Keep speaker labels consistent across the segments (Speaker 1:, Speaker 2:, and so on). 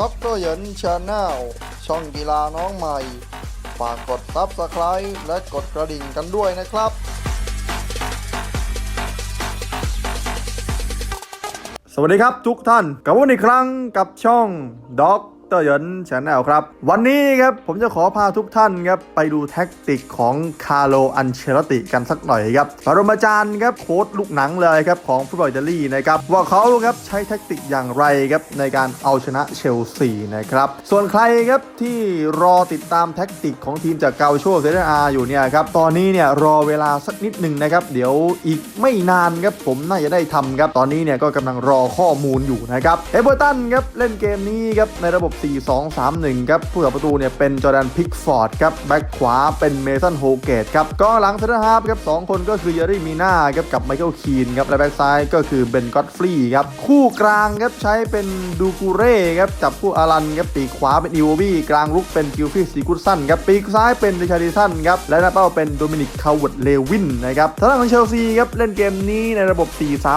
Speaker 1: ด็อกเตอร์เหยินชาแนลช่องกีฬาน้องใหม่ ฝากกดซับสไคร b e และกดกระดิ่งกันด้วยนะครับ
Speaker 2: สวัสดีครับทุกท่านกลับมาอีกครั้งกับช่องด็อก ตอร์ยนชแนลครับ วันนี้ครับผมจะขอพาทุกท่านครับไปดูแท็กติกของคาร์โลอันเชลติกันสักหน่อยครับปรมาจารย์ครับโค้ดลูกหนังเลยครับของฟุตบอลอิตาลีนะครับว่าเขาครับใช้แท็กติกอย่างไรครับในการเอาชนะเชลซีนะครับส่วนใครครับที่รอติดตามแท็กติกของทีมจากเกาโชเซเรอาอยู่เนี่ยครับตอนนี้เนี่ยรอเวลาสักนิดหนึ่งนะครับเดี๋ยวอีกไม่นานครับผมน่าจะได้ทำครับตอนนี้เนี่ยก็กำลังรอข้อมูลอยู่นะครับเอเวอร์ตันครับเล่นเกมนี้ครับในระบบ4-2-3-1 ครับผู้สับประตูเนี่ยเป็นจอร์แดนพิกฟอร์ดครับแบ็คขวาเป็นเมสันโฮเกตครับก็หลังเซนเตอร์ฮาร์ฟครับสองคนก็คือเยอรี่มีนาครับกับไมเคิลคีนครับและแบ็คซ้ายก็คือเบนก็อตฟรีครับคู่กลางครับใช้เป็นดูกูเร่ครับจับคู่อารันครับปีกขวาเป็นอีโวบี้กลางลุกเป็นกิลฟิสซีกุสันครับปีกซ้ายเป็นริชาร์ดิสันครับและหน้าเป้าเป็นโดมินิกคาวเวิร์ดเลวินนะครับทางด้านของเชลซีครับเล่นเกมนี้ในระบบ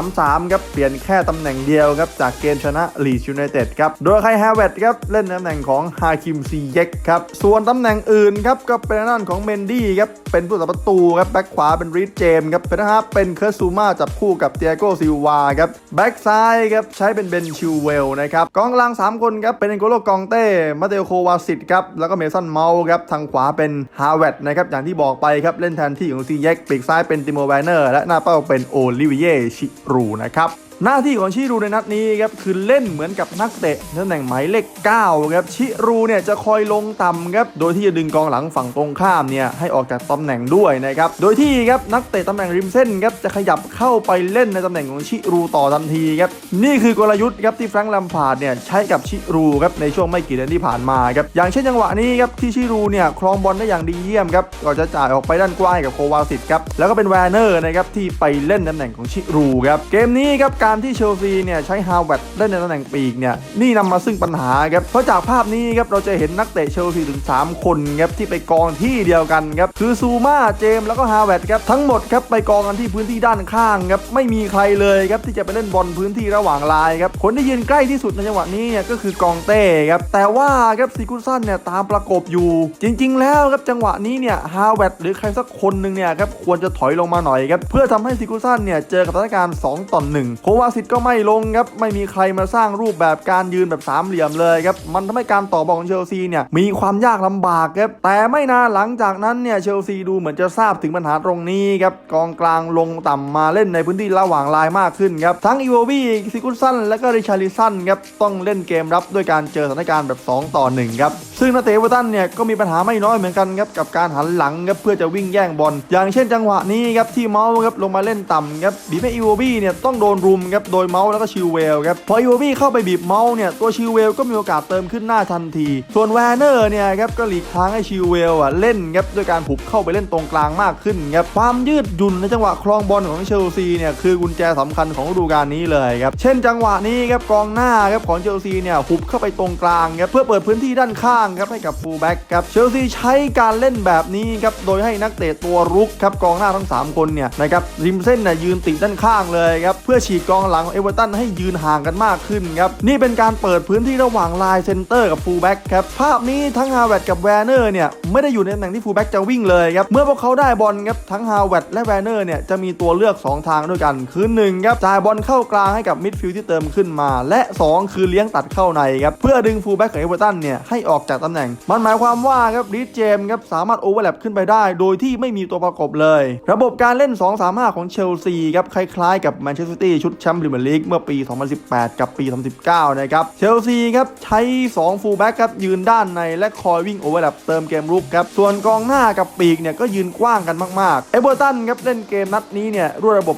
Speaker 2: 4-3-3 ครับเปลี่ยนแค่ตำแหน่งเดียวครับจากเกมชนะลีดยูไนเต็ดครับโดยไคแฮเวตครับเล่นตำแหน่งของฮาคิมซีเยกครับ ส่วนตำแหน่งอื่นครับก็เป็นทางด้านของเมนดี้ครับ เป็นผู้สับประตูครับ แบ็คขวาเป็นรีดเจมครับ เป็นนะครับเป็นเคิร์สซูมาจับคู่กับเตียโกซิลวาครับ แบ็คซ้ายครับใช้เป็นเบนชิวเวลนะครับกองกลาง 3 คนครับเป็นเอนโกโลกองเต้มาเตโอโควาสิตครับแล้วก็เมสันเมาส์ครับทางขวาเป็นฮาเวตนะครับอย่างที่บอกไปครับเล่นแทนที่ของซีเยกปีกซ้ายเป็นติโมแวนเนอร์และหน้าเป้าเป็นโอลิเวียชิรูนะครับ หน้าที่ของชิรูในนัดนี้ครับคือเล่นเหมือนกับนักเตะตำแหน่งหมายเลข9ครับชิรูเนี่ยจะคอยลงต่ำครับโดยที่จะดึงกองหลังฝั่งตรงข้ามเนี่ยให้ออกจากตำแหน่งด้วยนะครับโดยที่ครับนักเตะตำแหน่งริมเส้นครับจะขยับเข้าไปเล่นในตำแหน่งของชิรูต่อทันทีครับนี่คือกลยุทธ์ครับที่แฟรงค์ลัมพาร์ดเนี่ยใช้กับชิรูครับในช่วงไม่กี่เดือนที่ผ่านมาครับอย่างเช่นจังหวะนี้ครับที่ชิรูเนี่ยครองบอลได้อย่างดีเยี่ยมครับก่อนจะจ่ายออกไปด้านกว้างให้กับโควาสิตครับแล้วก็เป็นแวร์เนอร์นะครับที่ไปเล่นตำแหน่งของชิรูครับเกมนี้ครับการที่เชลซีเนี่ยใช้ฮาวเวิร์ดเล่นในตำแหน่งปีกเนี่ยนี่นำมาซึ่งปัญหาครับเพราะจากภาพนี้ครับเราจะเห็นนักเตะเชลซีถึง 3 คนครับที่ไปกองที่เดียวกันครับคือซูมาเจมแล้วก็ฮาวเวิร์ดครับทั้งหมดครับไปกองกันที่พื้นที่ด้านข้างครับไม่มีใครเลยครับที่จะไปเล่นบอลพื้นที่ระหว่างลายครับคนที่ยืนใกล้ที่สุดในจังหวะนี้เนี่ยก็คือกองเต้ครับแต่ว่าครับซิกุสันเนี่ยตามประกบอยู่ จริง ๆ แล้วครับจังหวะนี้เนี่ยฮาวเวิร์ดหรือใครสักคนหนึ่งเนี่ยครับควรจะถอยลงมาหน่อยครับเพื่อทำให้ซิกุสันเนี่ยเจอกับสถานการณ์2ต่อ1โควาสิตก็ไม่ลงครับไม่มีใครมาสร้างรูปแบบการยืนแบบสามเหลี่ยมเลยครับมันทำให้การต่อบอลของเชลซีเนี่ยมีความยากลำบากครับแต่ไม่นานหลังจากนั้นเนี่ยเชลซีดูเหมือนจะทราบถึงปัญหาตรงนี้ครับกองกลางลงต่ำมาเล่นในพื้นที่ระหว่างลายมากขึ้นครับทั้งอีโวบีซิกุสันและก็ริชาริสันครับต้องเล่นเกมรับด้วยการเจอสถานการณ์แบบ 2 ต่อ 1 ครับ ซึ่งนักเตะเวอร์ตันเนี่ยก็มีปัญหาไม่น้อยเหมือนกันครับกับการหันหลังครับเพื่อจะวิ่งแย่งบอลอย่างเช่นจังหวะนี้ครับที่เมาส์ครับลงมาเล่นต่ำครับบีบให้อีโวบีเนี่ยต้องโดนรุมครับโดยเมาส์แล้วก็ชิลเวลครับพออีโวบีเข้าไปบีบเมาส์เนี่ยตัวชิลเวลก็มีโอกาสเติมขึ้นหน้าทันที ส่วนแวร์เนอร์เนี่ยครับก็หลีกทางให้ชิลเวลอะเล่นครับด้วยการผุบเข้าไปเล่นตรงกลางมากขึ้นครับความยืดหยุ่นในจังหวะครองบอลของเชลซีเนี่ยคือกุญแจสำคัญของฤดูกาลนี้เลยครับเช่นจังหวะนี้ครับกองหน้าครับของเชลซีเนี่ยหุบเข้าไปตรงกลางครับเพื่อเปิดพื้นที่ด้านข้างครับให้กับฟูลแบ็กครับเชลซีใช้การเล่นแบบนี้ครับโดยให้นักเตะตัวรุกครับกองหน้าทั้ง 3 คนเนี่ยนะครับริมเส้นน่ยยืนติดด้านข้างเลยครับเพื่อฉีกกองหลังของเอเวอร์ตันให้ยืนห่างกันมากขึ้นครับ นี่เป็นการเปิดพื้นที่ระหว่างลายเซนเตอร์กับฟูลแบ็กครับ ภาพนี้ทั้งฮาวเวิร์ดกับแวร์เนอร์เนี่ย ไม่ได้อยู่ในตำแหน่งที่ฟูลแบ็กจะวิ่งเลยครับ เมื่อพวกเขาได้บอลครับ ทั้งฮาวเวิร์ดและแวร์เนอร์เนี่ย จะมีตัวเลือก 2 ทางด้วยกัน คือ1ครับจ่ายบอลเข้ากลางให้กับมิดฟิลด์ที่เติมขึ้นมา และ 2 คือเลี้ยงตัดเข้าในครับเพื่อดึงฟูลแบ็กของเอเวอร์ตันเนี่ยให้ออกจากตำแหน่ง มันหมายความว่าครับรีดเจมครับสามารถโอเวอร์แลปขึ้นไปได้ โดยที่ไม่มีตัวประกบเลย ระบบการเล่น 2-3-5 ของเชลซีครับคล้ายๆ กับแมนเชสเตอร์ซิตี้ชุดชมป์พรีเมียร์ลีกเมื่อปี 2018 กับปี 2019 นะครับ เชลซีครับใช้ 2 ฟูลแบ็กครับยืนด้านในและคอยวิ่งโอเวอร์แลปเติมเกมรุกครับ ส่วนกองหน้ากับปีกเนี่ยก็ยืนกว้างกันมากๆ เอเวอร์ตันครับเล่นเกมนัดนี้เนี่ยด้วยระบบ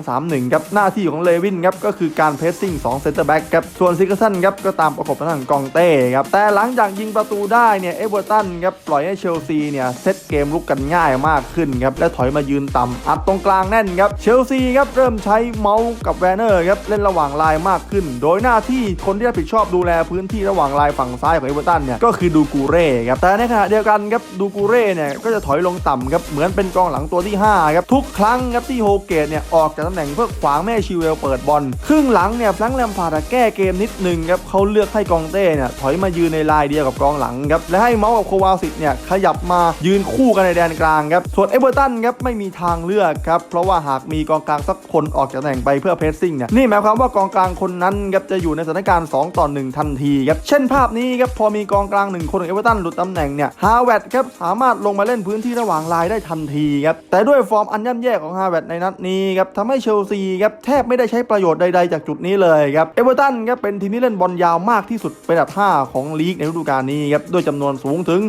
Speaker 2: 4-2-3-1 ครับหน้าที่ของเลวินครับก็คือการเพสซิ่ง2เซนเตอร์แบ็กครับ ส่วนซิกเกอร์สันครับก็ตามประกบทางกองเต้ครับ แต่หลังจากยิงประตูได้เนี่ยเอเวอร์ตันครับปล่อยให้เชลซีเนี่ยเซตเกมลุกกันง่ายมากขึ้นครับและถอยมายืนต่ำอัดตรงกลางแน่นครับเชลซีครับเริ่มใช้เมาส์กับแวเนอร์ครับเล่นระหว่างลายมากขึ้น โดยหน้าที่คนที่รับผิดชอบดูแลพื้นที่ระหว่างลายฝั่งซ้ายของเอเวอร์ตันเนี่ยก็คือดูกูเร่ครับแต่ในขณะเดียวกันครับดูกูเร่เนี่ยก็จะถอยลงต่ำครับเหมือนเป็นกองหลังตัวที่5ครับทุกครั้งครับที่โฮเกตเนี่ยออกจากตำแหน่งเพื่อขวางแม่ชิเวลเปิดบอลครึ่งหลังเนี่ยแฟรงค์แลมพาร์ดแก้เกมนิดนึงครับเขาเลือกให้กองเต้เนี่ยถอยมายืนในลายเดียวกับกองหลังครับและให้เมาส์กับโควาสิตเนี่ยขยับมายืนคู่กันในแดนกลางครับส่วนเอเวอร์ตันครับไม่มีทางเลือกครับเพราะว่าหากมีกองกลางสักคนออกจากตำแหน่งไปเพื่อเพสซิ่งเนี่ยนี่หมายความว่ากองกลางคนนั้นครับจะอยู่ในสถานการณ์ 2 ต่อ 1 ทันทีครับเช่นภาพนี้ครับพอมีกองกลางหนึ่งคนของเอเวอร์ตันหลุดตำแหน่งเนี่ยฮาเวดครับสามารถลงมาเล่นพื้นที่ระหว่างลายได้ทันทีครับแต่ด้วยฟอร์มอันย่ำแย่ของฮาเวดในนัดนี้ครับทำให้เชลซีครับแทบไม่ได้ใช้ประโยชน์ใดๆ จากจุดนี้เลยครับเอเวอร์ตันครับเป็นทีมที่เล่นบอลยาวมากที่สุดเป็นอันดับ 5 ของลีกในฤดูกาลนี้ครับด้วยจำนวนสูงถึง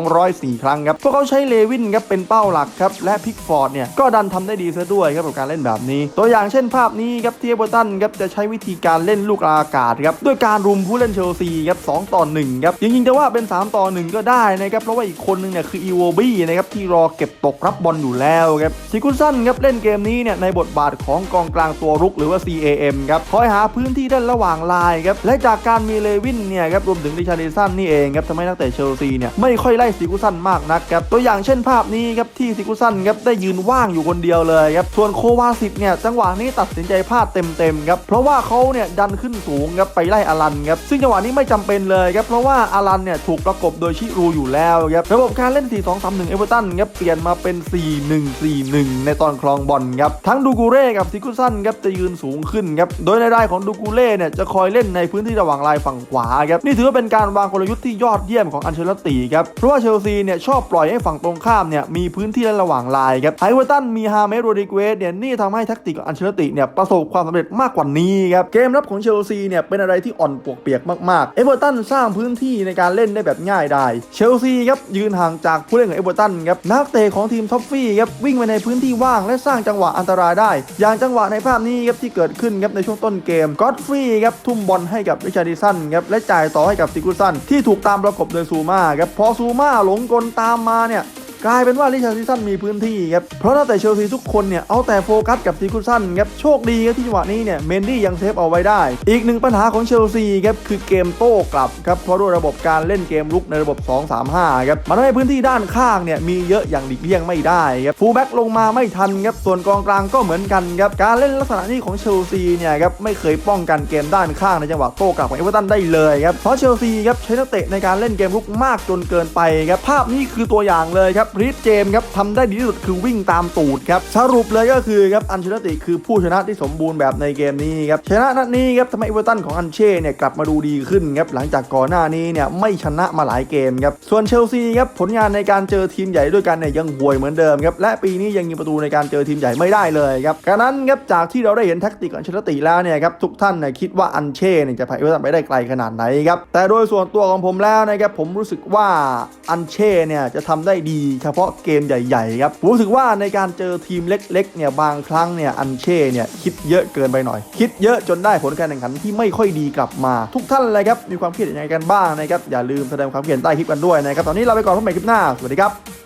Speaker 2: 1,204 ครั้งครับพวกเขาใช้เลวินครับเป็นเป้าหลักครับและพิกฟอร์ดเนี่ยก็ดันทำได้ดีซะด้วยครับกับการเล่นแบบนี้ ตัวอย่างเช่นภาพนี้ครับเที่เอเวอร์ตันครับจะใช้วิธีการเล่นลูกอากาศครับด้วยการรุมผู้เล่นเชลซีครับ2ต่อ1ครับจริงๆจะว่าเป็น 3 ต่อ 1 ก็ได้นะครับเพราะว่าอีกคนนึงเนี่ยคืออีโวบี้นะครับที่รอเก็บตกรับบอลอยู่แล้วครับซิกุนซันครับเล่นเกมนี้เนี่ยในบทบาทของกองกลางตัวรุกหรือว่า CAM ครับคอยหาพื้นที่ด้านระหว่างลายครับและจากการมีเลวินเนี่ยครับรวมถึงดิชาริสันนี่เองครับทำให้นักเตะเชลซีเนี่ยไม่ค่อยไล่ซิกุนซันมากนักครับตัวอย่างเช่นภาพนี้ครับที่ซิกุนซันครับได้ยืนว่างอยู่คนเดียวเลยครับส่วนโควาสิตเนี่ยจังหวะนี้ตัดดสินใจพลาดเต็มๆครับเพราะว่าเขาเนี่ยดันขึ้นสูงครับไปไล่อารันครับซึ่งจังหวะนี้ไม่จำเป็นเลยครับเพราะว่าอารันเนี่ยถูกประกบโดยชิรูอยู่แล้วครับระบบการเล่น 4-2-3-1 เอเวอร์ตันครับเปลี่ยนมาเป็น 4-1-4-1 ในตอนครองบอลครับทั้งดูกูเร่กับซิกุซันครับจะยืนสูงขึ้นครับโดยในรายของดูกูเร่เนี่ยจะคอยเล่นในพื้นที่ระหว่างลายฝั่งขวาครับนี่ถือว่าเป็นการวางกลยุทธ์ที่ยอดเยี่ยมของอันเชลติครับเพราะว่าเชลซีเนี่ยชอบปล่อยให้ฝั่งตรงข้ามเนี่ยมีพื้นที่ระหว่างลายครับไอเวอร์ตันมีฮาเมสโรดิเกสเนี่ยนี่ทำให้แทักติกของอันเชลติเนี่ยประสบความสำเร็จมากกว่านี้ครับเกมรับของเชลซีเนี่ยเป็นอะไรที่อ่อนปวกเปียกมากๆเอเวอร์ตันสร้างพื้นที่ในการเล่นได้แบบง่ายได้เชลซีครับยืนห่างจากผู้เล่นของเอเวอร์ตันครับนักเตะของทีมท็อฟฟี่ครับวิ่งไปในพื้นที่ว่างและสร้างจังหวะอันตรายได้ อย่างจังหวะในภาพนี้ครับที่เกิดขึ้นครับในช่วงต้นเกมก็อดฟรีครับทุ่มบอลให้กับริชาร์ดิสันครับและจ่ายต่อให้กับซิกุสันที่ถูกตามประกบโดยซูมาครับพอซูมาหลงกลตามมาเนี่ย กลายเป็นว่าลิชาร์ดิสันมีพื้นที่ครับ เพราะตั้งแต่เชลซีทุกคนเนี่ย เอาแต่โฟกัสกับซีคุสันครับ โชคดีครับที่จังหวะนี้เนี่ย เมนดี้ยังเซฟเอาไว้ได้ อีกหนึ่งปัญหาของเชลซีครับ คือเกมโต้กลับครับ เพราะด้วยระบบการเล่นเกมลุกในระบบ 2-3-5 ครับ มันทำให้พื้นที่ด้านข้างเนี่ยมีเยอะอย่างหลีกเลี่ยงไม่ได้ครับฟูลแบ็กลงมาไม่ทันครับ ส่วนกองกลางก็เหมือนกันครับ การเล่นลักษณะนี้ของเชลซีเนี่ยครับไม่เคยป้องกันเกมด้านข้างในจังหวะโต้กลับของเอเวอร์ตันได้เลยครับ เพราะเชลซีครับใช้นักเตะในการเล่นเกมลุกมากจนเกินไปครับภาพนี้คือตัวอย่างเลยครับรีดเจมครับทำได้ดีที่สุดคือวิ่งตามตูดครับสรุปเลยก็คือครับอันเชลติคือผู้ชนะที่สมบูรณ์แบบในเกมนี้ครับชนะนัดนี้ครับทำให้เอเวอร์ตันของอันเช่เนี่ยกลับมาดูดีขึ้นครับหลังจากก่อนหน้านี้เนี่ยไม่ชนะมาหลายเกมครับส่วนเชลซีครับผลงานในการเจอทีมใหญ่ด้วยกันเนี่ยยังห่วยเหมือนเดิมครับและปีนี้ยังยิงประตูในการเจอทีมใหญ่ไม่ได้เลยครับการนั้นครับจากที่เราได้เห็นแท็กติกของอันเชลติแล้วเนี่ยครับทุกท่านเนี่ยคิดว่าอันเช่เนี่ยจะพาเอเวอร์ตันไปได้ไกลขนาดไหนครับแต่โดยส่วนตัวของผมแล้วนะครับผมรู้สึกว่าอันเช่เนี่ยจะทำได้ดีเฉพาะเกมใหญ่ๆครับผมรู้สึกว่าในการเจอทีมเล็กๆเนี่ยบางครั้งเนี่ยอันเช่เนี่ยคิดเยอะเกินไปหน่อย คิดเยอะจนได้ผลการแข่งขันที่ไม่ค่อยดีกลับมา ทุกท่านเลยครับมีความคิดเห็นยังไงกันบ้างนะครับอย่าลืมแสดงความคิดเห็นใต้คลิปกันด้วยนะครับตอนนี้เราไปก่อนพบใหม่คลิปหน้าสวัสดีครับ